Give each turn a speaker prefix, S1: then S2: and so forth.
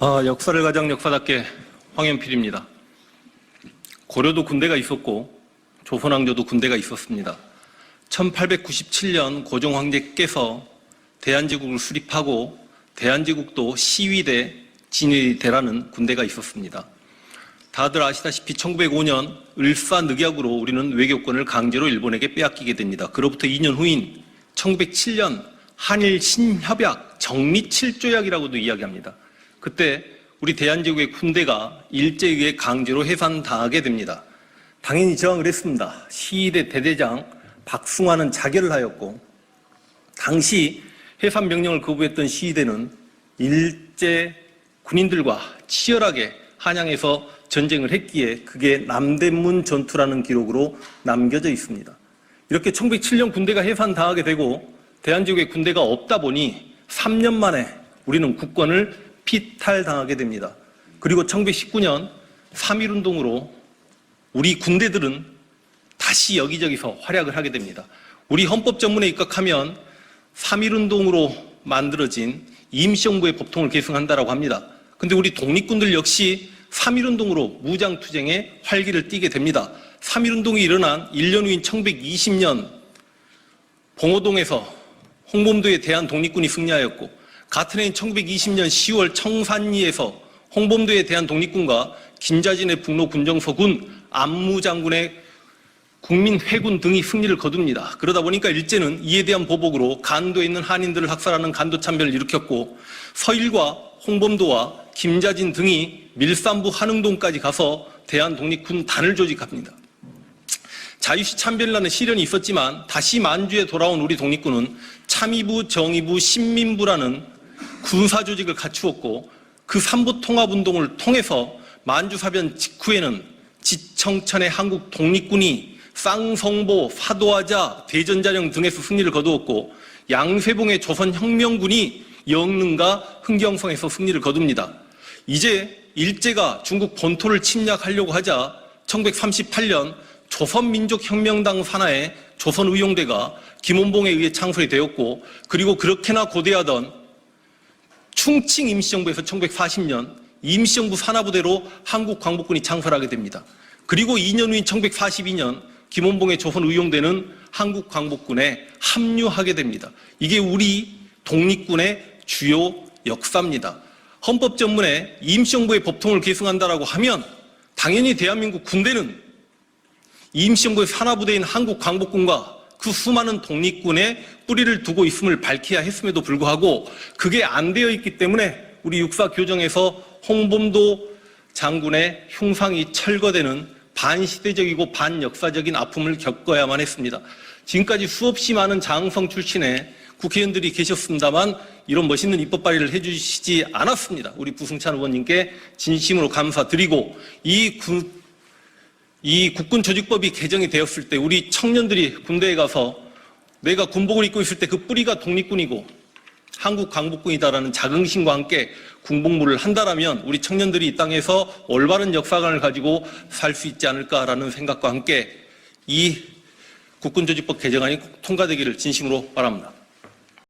S1: 아, 역사를 가장 역사답게 황현필입니다. 고려도 군대가 있었고 조선왕조도 군대가 있었습니다. 1897년 고종 황제께서 대한제국을 수립하고 대한제국도 시위대, 진위대라는 군대가 있었습니다. 다들 아시다시피 1905년 을사늑약으로 우리는 외교권을 강제로 일본에게 빼앗기게 됩니다. 그로부터 2년 후인 1907년 한일 신협약 정리 7조약이라고도 이야기합니다. 그때 우리 대한제국의 군대가 일제에 의해 강제로 해산당하게 됩니다. 당연히 저항을 했습니다. 시위대 대대장 박승환은 자결을 하였고 당시 해산 명령을 거부했던 시위대는 일제 군인들과 치열하게 한양에서 전쟁을 했기에 그게 남대문 전투라는 기록으로 남겨져 있습니다. 이렇게 1907년 군대가 해산당하게 되고 대한제국의 군대가 없다 보니 3년 만에 우리는 국권을 피탈당하게 됩니다. 그리고 1919년 3.1운동으로 우리 군대들은 다시 여기저기서 활약을 하게 됩니다. 우리 헌법 전문에 입각하면 3.1운동으로 만들어진 임시정부의 법통을 계승한다라고 합니다. 근데 우리 독립군들 역시 3.1운동으로 무장투쟁에 활기를 띠게 됩니다. 3.1운동이 일어난 1년 후인 1920년 봉오동에서 홍범도에 대한 독립군이 승리하였고 같은 해인 1920년 10월 청산리에서 홍범도에 대한 독립군과 김자진의 북로 군정서군 안무장군의 국민회군 등이 승리를 거둡니다. 그러다 보니까 일제는 이에 대한 보복으로 간도에 있는 한인들을 학살하는 간도 참변을 일으켰고 서일과 홍범도와 김자진 등이 밀산부 한흥동까지 가서 대한 독립군 단을 조직합니다. 자유시 참변이라는 시련이 있었지만 다시 만주에 돌아온 우리 독립군은 참의부, 정의부, 신민부라는 군사 조직을 갖추었고 그 삼부 통합 운동을 통해서 만주 사변 직후에는 지청천의 한국 독립군이 쌍성보, 사도하자, 대전자령 등에서 승리를 거두었고 양세봉의 조선혁명군이 영릉과 흥경성에서 승리를 거둡니다. 이제 일제가 중국 본토를 침략하려고 하자 1938년 조선민족혁명당 산하의 조선의용대가 김원봉에 의해 창설이 되었고 그리고 그렇게나 고대하던 충칭 임시정부에서 1940년 임시정부 산하부대로 한국 광복군이 창설하게 됩니다. 그리고 2년 후인 1942년 김원봉의 조선 의용대는 한국 광복군에 합류하게 됩니다. 이게 우리 독립군의 주요 역사입니다. 헌법 전문에 임시정부의 법통을 계승한다라고 하면 당연히 대한민국 군대는 임시정부의 산하부대인 한국 광복군과 그 수많은 독립군의 뿌리를 두고 있음을 밝혀야 했음에도 불구하고 그게 안 되어 있기 때문에 우리 육사 교정에서 홍범도 장군의 흉상이 철거되는 반시대적이고 반역사적인 아픔을 겪어야만 했습니다. 지금까지 수없이 많은 장성 출신의 국회의원들이 계셨습니다만 이런 멋있는 입법 발의를 해주시지 않았습니다. 우리 부승찬 의원님께 진심으로 감사드리고 이, 구, 이 국군 조직법이 개정이 되었을 때 우리 청년들이 군대에 가서 내가 군복을 입고 있을 때 그 뿌리가 독립군이고 한국 강복군이다라는 자긍심과 함께 군복무를 한다라면 우리 청년들이 이 땅에서 올바른 역사관을 가지고 살 수 있지 않을까라는 생각과 함께 이 국군조직법 개정안이 꼭 통과되기를 진심으로 바랍니다.